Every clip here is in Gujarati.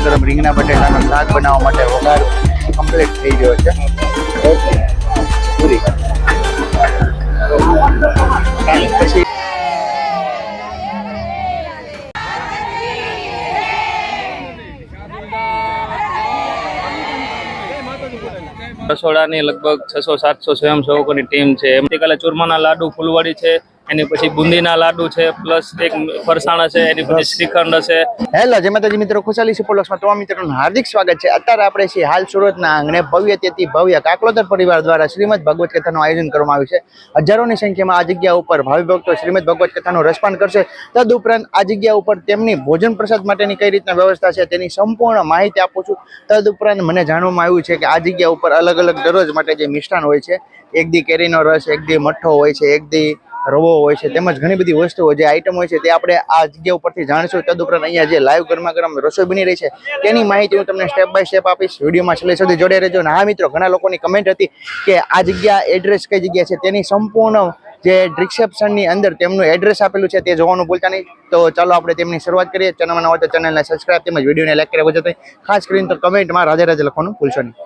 ગરમા ગરમ રીંગણા બટેટાનો શાક બનાવવા માટે વઘાર કમ્પ્લીટ થઈ ગયો છે. રસોડાની લગભગ છસો સાતસો સ્વયંસેવકોની ટીમ છે. એમથી કાલે ચૂરમાના લાડુ ફૂલવાડી છે. એની પછી બુંદીના લાડુ છે પ્લસ એક ફરસાણા છે એની પછી શ્રીખંડ છે. હેલો જય માતાજી મિત્રો ખુશાલી સુપરલોક્સમાં તમામ મિત્રોનું હાર્દિક સ્વાગત છે. અત્યારે આપણે છીએ હાલ સુરતના આંગણે ભવ્ય તેથી ભવ્ય કાકલોદર પરિવાર દ્વારા શ્રીમદ ભગવત કથાનું આયોજન કરવામાં આવ્યું છે. હજારોની સંખ્યામાં આ જગ્યા ઉપર ભાવિ ભક્તો શ્રીમદ ભગવત કથાનું રસપાન કરશે. તદુપરાંત આ જગ્યા ઉપર તેમની ભોજન પ્રસાદ માટેની કઈ રીતના વ્યવસ્થા છે તેની સંપૂર્ણ માહિતી આપું છું. તદુપરાંત મને જાણવામાં આવ્યું છે કે આ જગ્યા ઉપર અલગ અલગ દરરોજ માટે જે મિષ્ટાન હોય છે એક દી કેરીનો રસ એક દી મઠ્ઠો હોય છે એક દી રવો હોય છે, તેમજ ઘણી બધી વસ્તુઓ જે આઈટમ હોય છે, તે આપણે આ જગ્યા ઉપરથી જાણીશું. તદુપરાંત અહીંયા જે લાઈવ ગરમા ગરમ રસોઈ બની રહી છે, તેની માહિતી હું તમને સ્ટેપ બાય સ્ટેપ આપીશ. વિડીયોમાં છેલ્લે સુધી જોડે રહેજો. અને હા મિત્રો, ઘણા લોકોની કમેન્ટ હતી કે આ જગ્યા એડ્રેસ કઈ જગ્યા છે? તેની સંપૂર્ણ જે રિસેપ્શનની અંદર તેમનું એડ્રેસ આપેલું છે, તે જોવાનું ભૂલતા નહીં. તો ચાલો આપણે તેમની શરૂઆત કરીએ. ચેનલમાં નવા તો ચેનલને સબસ્ક્રાઈબ તેમજ વિડીયોને લાઈક કરી વગર ખાસ કરીને તો કમેન્ટમાં રાજા રાજા લખવાનું ભૂલશો નહીં.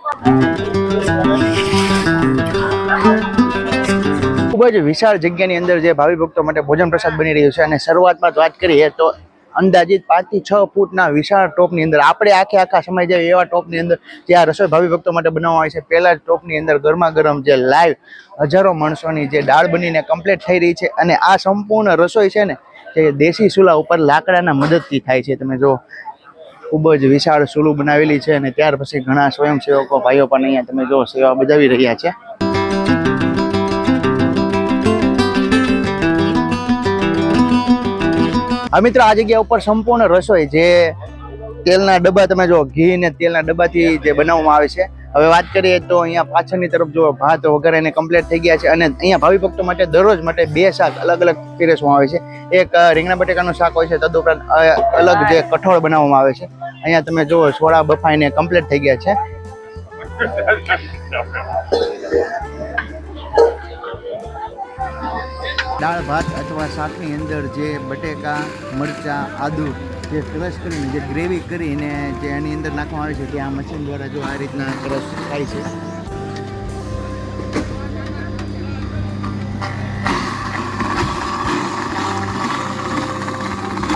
ખૂબ જ વિશાળ જગ્યાની અંદર જે ભાવિ ભક્તો માટે ભોજન પ્રસાદ બની રહ્યું છે અને શરૂઆતમાં વાત કરીએ તો અંદાજિત પાંચથી છ ફૂટના વિશાળ ટોપની અંદર આપણે આખે આખા સમય જાય એવા ટોપની અંદર જે આ રસોઈ ભાવિ ભક્તો માટે બનાવવામાં આવે છે. પહેલાં જ ટોપની અંદર ગરમા ગરમ જે લાઈવ હજારો માણસોની જે દાળ બનીને કમ્પ્લીટ થઈ રહી છે અને આ સંપૂર્ણ રસોઈ છે ને જે દેશી ચૂલા ઉપર લાકડાના મદદથી થાય છે. તમે જો ખૂબ જ વિશાળ ચૂલું બનાવેલી છે અને ત્યાર પછી ઘણા સ્વયંસેવકો ભાઈઓ પણ અહીંયા તમે જો સેવા બજાવી રહ્યા છે. આ મિત્ર, આ જગ્યા ઉપર સંપૂર્ણ રસોઈ જે તેલના ડબ્બા, તમે જો ઘી ને તેલના ડબ્બાથી જે બનાવવામાં આવે છે. હવે વાત કરીએ તો અહીંયા પાછળની તરફ જો ભાત વગેરે એને કમ્પ્લીટ થઈ ગયા છે અને અહીંયા ભાવિ ભક્તો માટે દરરોજ માટે બે શાક અલગ અલગ પીરસવામાં આવે છે. એક રીંગણા બટેકાનું શાક હોય છે, તદુપરાંત અલગ જે કઠોળ બનાવવામાં આવે છે. અહીંયા તમે જુઓ, સોડા બફાઈને કમ્પ્લીટ થઈ ગયા છે. દાળ, ભાત અથવા શાકની અંદર જે બટેકા, મરચાં, આદુ જે ક્રશ કરીને, જે ગ્રેવી કરીને જે એની અંદર નાખવામાં આવે છે, તે આ મશીન દ્વારા જો આ રીતના ક્રશ થાય છે.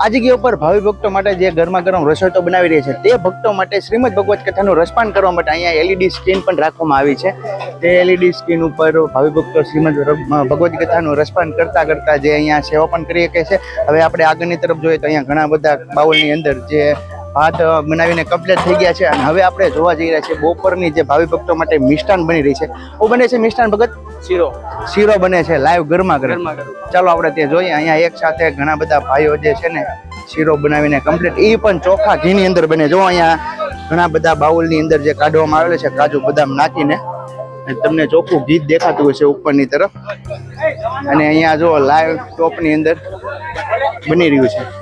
આ ઉપર ભાવિ ભક્તો માટે જે ગરમા ગરમ રસોઈ તો બનાવી રહી છે, તે ભક્તો માટે શ્રીમદ ભગવત કથાનું રસપાન કરવા માટે અહીંયા એલઈડી સ્ક્રીન પણ રાખવામાં આવી છે. તે એલઈડી સ્ક્રીન ઉપર ભાવિ ભક્તો શ્રીમદ ભગવત કથાનું રસપાન કરતા કરતા જે અહીંયા સેવા પણ કરી શકે છે. હવે આપણે આગળની તરફ જોઈએ તો અહીંયા ઘણા બધા બાઉલની અંદર જે ભાત બનાવીને કમ્પ્લીટ થઈ ગયા છે. અને હવે આપણે જોવા જઈ રહ્યા છીએ બપોરની જે ભાવિ ભક્તો માટે મિષ્ટાન બની રહી છે. શું બને છે મિષ્ટાન ભગત? શીરો. શીરો બને છે લાઈવ ગરમા ગરમ ચાલો આપણે તે જોઈએ. અહીંયા એક સાથે ઘણા બધા ભાઈઓ જે છે ને શીરો બનાવીને કમ્પ્લીટ એ પણ ચોખા ઘીની અંદર બને. જો અહીંયા ઘણા બધા બાઉલની અંદર જે કાઢવામાં આવેલ છે કાજુ બદામ નાખીને. તમને ચોખ્ખું ઘી દેખાતું હશે ઉપરની તરફ. અને અહીંયા જો લાઈવ ટોપની અંદર બની રહ્યું છે.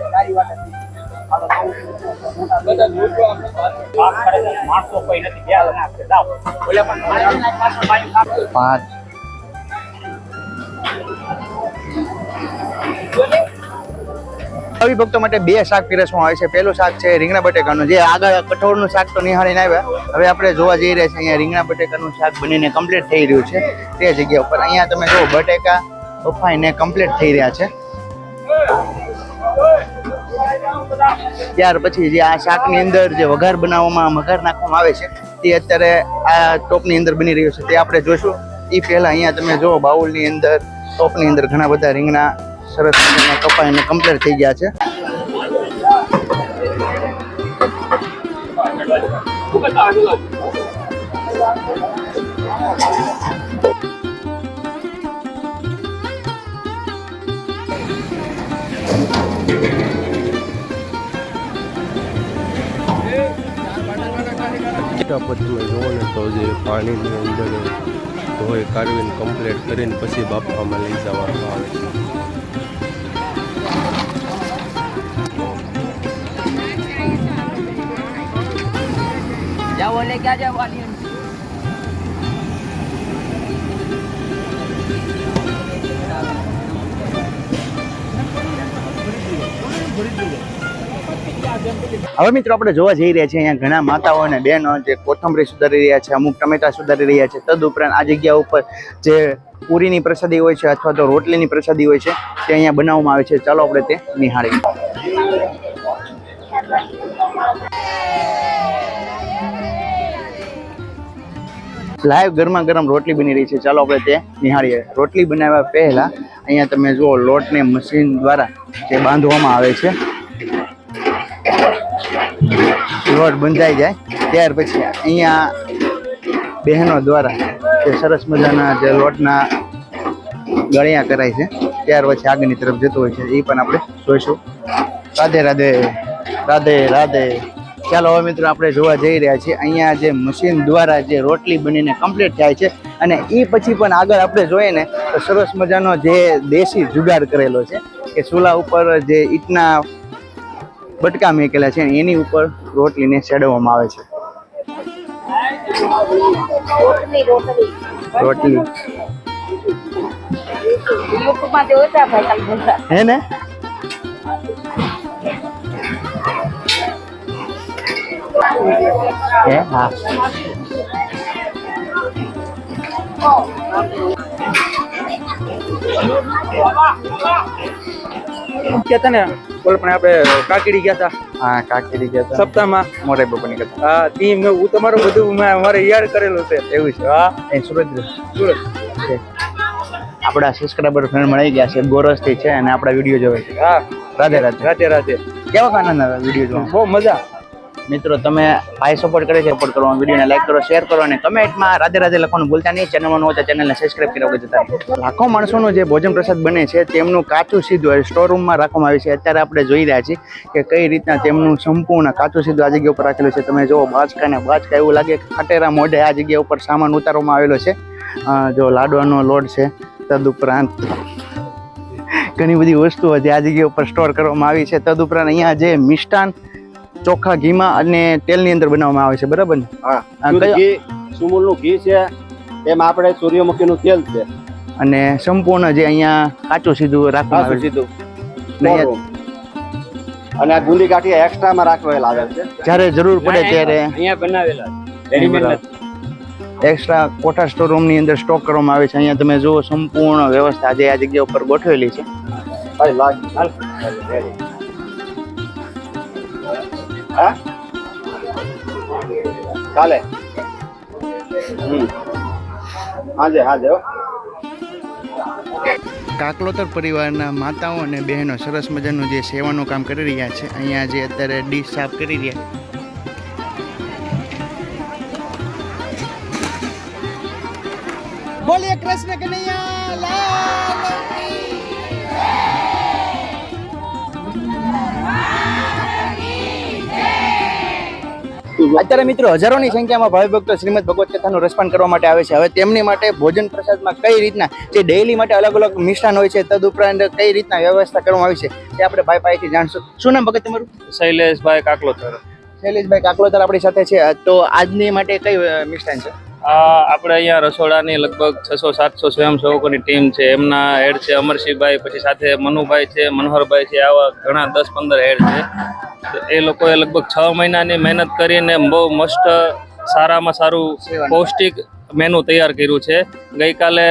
આવી ભક્તો માટે બે શાક પીરસવામાં આવે છે. પહેલું શાક છે રીંગણા બટેકાનું. જે આગળ કઠોળનું શાક તો નિહાળીને આવ્યા. હવે આપણે જોવા જઈ રહ્યા છીએ અહીંયા રીંગણા બટેકાનું શાક બનીને કમ્પ્લીટ થઈ રહ્યું છે. તે જગ્યા ઉપર અહીંયા તમે જો બટેકા બફાઈને કમ્પ્લીટ થઈ રહ્યા છે. ત્યાર પછી જે આ શાકની અંદર જે વઘાર બનાવવામાં વઘાર નાખવામાં આવે છે, તે અત્યારે આ ટોપની અંદર બની રહ્યું છે. તે આપણે જોઈશું. એ પહેલા અહીંયા તમે જો બાઉલની અંદર, ટોપની અંદર ઘણા બધા રીંગણા, સરસ કપાઈને કમ્પ્લીટ થઈ ગયા છે. ना में जो ने तो जो पानी ने अंदर तो ये कार्विन कंप्लीट करें पसी बाप हमें ले जावा जाओ ले क्या जाओ वाली હવે મિત્રો આપણે જોવા જઈ રહ્યા છીએ અહીંયા ઘણા માતાઓ અને બહેનો જે કોથમરી સુધારી રહ્યા છે, અમુક ટમેટા સુધારી રહ્યા છે. તદ ઉપરાંત આ જગ્યા ઉપર જે પૂરીની પ્રસાદી હોય છે અથવા તો રોટલીની પ્રસાદી હોય છે, તે અહીંયા બનાવવામાં આવે છે. ચાલો આપણે તે નિહાળીએ. લાઈવ ગરમા ગરમ રોટલી બની રહી છે. ચાલો આપણે તે નિહાળીએ. રોટલી બનાવ્યા પહેલા અહીંયા તમે જુઓ લોટને મશીન દ્વારા જે બાંધવામાં આવે છે. લોટ બંધાઈ જાય, ત્યાર પછી અહીંયા બહેનો દ્વારા જે સરસ મજાના જે લોટના ગળિયા કરાય છે, ત્યાર પછી આગળની તરફ જતો હોય છે એ પણ આપણે જોઈશું. રાધે રાધે રાધે રાધે. ચાલો હવે મિત્રો આપણે જોવા જઈ રહ્યા છીએ, અહીંયા જે મશીન દ્વારા જે રોટલી બનીને કમ્પ્લીટ થાય છે, અને એ પછી પણ આગળ આપણે જોઈએ ને, તો સરસ મજાનો જે દેશી જુગાડ કરેલો છે, કે ચૂલા ઉપર જે ઈટના બટકા મેકેલા છે એની ઉપર રોટલીને ચડાવવામાં આવે છે. રોટલી હે ને? હે? હા. કહેતા ને બોલ પણ આપણે કાકડી ગયા હતા હા કાકીડી ગયા હતા સપ્તાહમાં. મોરે બપોરની કરતા હા તી મેં હું તમારું બધું મારે યાદ કરેલું છે. એવું છે? હા. એ સુરત સુરત. આપડા આપણા સબસ્ક્રાઈબર ફ્રેન્ડ મળી ગયા છે ગોરસથી છે અને આપણા વીડિયો જોવે છે. હા. રાધે રાધે. રાતે રાધે. કેવા આનંદ આવે વીડિયો જોવા બહુ મજા. મિત્રો, તમે ભાઈ સપોર્ટ કરે છે સપોર્ટ કરો, વિડીયોને લાઈક કરો શેર કરો અને કમેન્ટમાં રાધે રાધે લખવાનું ભૂલતા નહીં. ચેનલમાં નહોતા ચેનલને સબસ્ક્રાઈબ કર્યા વગર જતા લાખો માણસોનું જે ભોજન પ્રસાદ બને છે, તેમનું કાચું સીધું સ્ટોર રૂમમાં રાખવામાં આવે છે. અત્યારે આપણે જોઈ રહ્યા છીએ કે કઈ રીતના તેમનું સંપૂર્ણ કાચું સીધું આ જગ્યા ઉપર રાખેલું છે. તમે જુઓ બાચકા ને બાચકા એવું લાગે કે ખટેરા મોઢે આ જગ્યા ઉપર સામાન ઉતારવામાં આવેલો છે. જો લાડવાનો લોડ છે, તદુપરાંત ઘણી બધી વસ્તુઓ જે આ જગ્યા ઉપર સ્ટોર કરવામાં આવી છે. તદુપરાંત અહીંયા જે મિષ્ટાન ચોખ્ખા ઘીમાં અને તેલની અંદર બનાવવામાં આવે છે બરાબર ને? હા. ઘી સુમૂલનું ઘી છે એમાં આપણે સૂર્યમુખીનું તેલ છે. અને સંપૂર્ણ જે અહીંયા કાચું સીધું રાખવામાં આવે સીધું. ને. અને આ ગુંદી ગાંઠિયા એક્સ્ટ્રામાં રાખવેલ આવે છે. જ્યારે જરૂર પડે ત્યારે અહીંયા બનાવેલા રેડીમેડ એક્સ્ટ્રા કોઠા સ્ટોર રૂમની અંદર સ્ટોક કરવામાં આવે છે. અહીંયા તમે જુઓ સંપૂર્ણ વ્યવસ્થા જે આ જગ્યા ઉપર ગોઠવેલી છે. ભાઈ લાગ હાલ. હા? હાજે હાજે કાકલોતર પરિવારના માતાઓ અને બહેનો સરસ મજાનું જે સેવાનું કામ કરી રહ્યા છે, અહીંયા જે અત્યારે ડીશ સાફ કરી રહ્યા. બોલીએ કૃષ્ણ કનૈયા, લાલ! અત્યારે મિત્રો હજારોની સંખ્યામાં ભાવિ ભક્તો શ્રીમદ ભગવત કથાનું રસપાન કરવા માટે આવે છે. હવે તેમની માટે ભોજન પ્રસાદમાં કઈ રીતના જે ડેઈલી માટે અલગ અલગ મિષ્ટાન હોય છે તદ ઉપરાંત કઈ રીતના વ્યવસ્થા કરવામાં આવી છે તે આપણે ભાઈ પાસેથી જાણશું. શું નામ ભગત તમારું? શૈલેષભાઈ કાકલોતર. શૈલેષભાઈ કાકલોતર આપણી સાથે છે. તો આજની માટે કઈ મિષ્ઠાન મિષ્ટાન છે? આપણે અહીંયા રસોડાની લગભગ છસો સાતસો સ્વયંસેવકોની ટીમ છે. એમના હેડ છે અમરસિંહભાઈ પછી સાથે મનુભાઈ છે મનોહરભાઈ છે આવા ઘણા દસ પંદર હેડ છે. એ લોકોએ લગભગ છ મહિનાની મહેનત કરીને બહુ મસ્ત સારામાં સારું પૌષ્ટિક મેનુ તૈયાર કર્યું છે. ગઈકાલે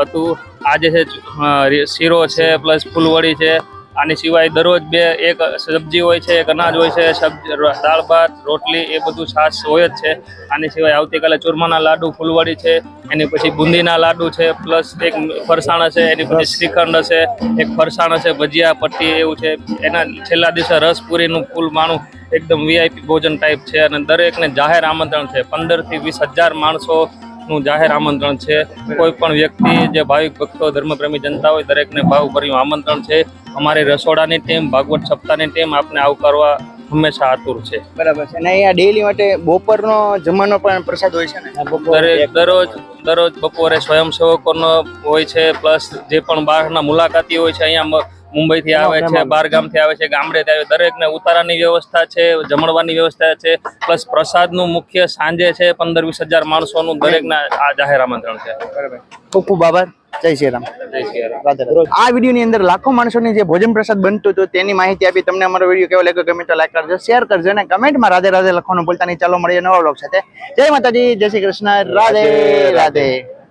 હતું આજે છે શીરો છે પ્લસ ફૂલવડી છે આની સિવાય દરરોજ બે એક સબ્જી હોય છે એક અનાજ હોય છે સબ્જી દાળ ભાત રોટલી એ બધું છાશ હોય જ છે. આની સિવાય આવતીકાલે ચૂરમાના લાડુ ફૂલવાડી છે એની પછી બુંદીના લાડુ છે પ્લસ એક ફરસાણ છે એની પછી શ્રીખંડ હશે એક ફરસાણ હશે ભજીયા પટ્ટી એવું છે. એના છેલ્લા દિવસે રસપુરીનું ફૂલ માણું એકદમ વીઆઈપી ભોજન ટાઈપ છે અને દરેકને જાહેર આમંત્રણ છે. પંદરથી વીસ હજાર માણસો નું જાહેર આમંત્રણ છે. કોઈ પણ વ્યક્તિ જે ભાવિક ભક્તો ધર્મપ્રેમી જનતા હોય દરેકને ભાવભર્યું આમંત્રણ છે. અમારી રસોડાની ટીમ ભાગવત સપ્તાહની ટીમ આપને આવકારવા હંમેશા આતુર છે. બરાબર છે. અને અહીંયા ડેલી માટે બપોરનો જમવાનો પણ પ્રસાદ હોય છે ને? દરરોજ દરરોજ બપોરે સ્વયંસેવકોનો હોય છે પ્લસ જે પણ બહારના મુલાકાતી હોય છે અહીંયા મુંબઈથી આવે છે બાર ગામથી આવે છે ગામડેથી આવે દરેકને ઉતારાની વ્યવસ્થા છે જમણવાની વ્યવસ્થા છે પ્લસ પ્રસાદનું મુખ્ય સાંજે છે પંદર વીસ હજાર માણસોનું દરેકના આ જાહેર આમંત્રણ છે. ખૂબ ખૂબ આભાર. જય શ્રી રામ. આ વિડીયોની અંદર લાખો માણસોની જે ભોજન પ્રસાદ બનતું હતું તેની માહિતી આપી તમને અમારો વીડિયો કેવો લાગ્યો ગમે તો લાઈક કરજો શેર કરજો અને કમેન્ટમાં રાધે રાધે લખવાનું ભૂલતા નહીં. ચાલો મળીએ નવા બ્લોગ સાથે. જય માતાજી જય શ્રી કૃષ્ણ. રાધે. રાધે.